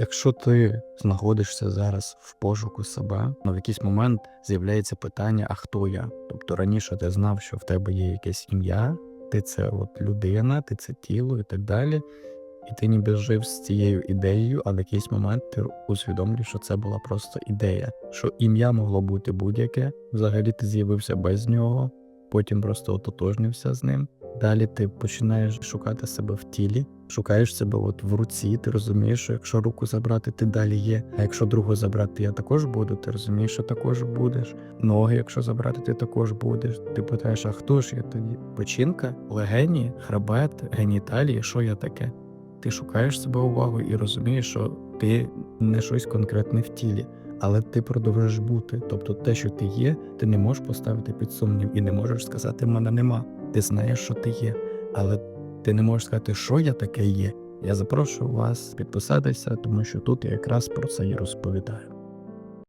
Якщо ти знаходишся зараз в пошуку себе, ну в якийсь момент з'являється питання: а хто я? Тобто раніше ти знав, що в тебе є якесь ім'я, ти це от людина, ти це тіло і так далі. І ти ніби жив з цією ідеєю, а в якийсь момент ти усвідомлюєш, що це була просто ідея, що ім'я могло бути будь-яке. Взагалі ти з'явився без нього, потім просто ототожнився з ним. Далі ти починаєш шукати себе в тілі, шукаєш себе от в руці. Ти розумієш, що якщо руку забрати, ти далі є. А якщо другу забрати, я також буду. Ти розумієш, що також будеш. Ноги, якщо забрати, ти також будеш. Ти питаєш, а хто ж я тоді? Печінка, легені, хребет, геніталії, що я таке? Ти шукаєш себе увагу і розумієш, що ти не щось конкретне в тілі, але ти продовжуєш бути. Тобто, те, що ти є, ти не можеш поставити під сумнів і не можеш сказати мене нема. Ти знаєш, що ти є, але ти не можеш сказати, що я таке є. Я запрошую вас підписатися, тому що тут я якраз про це і розповідаю.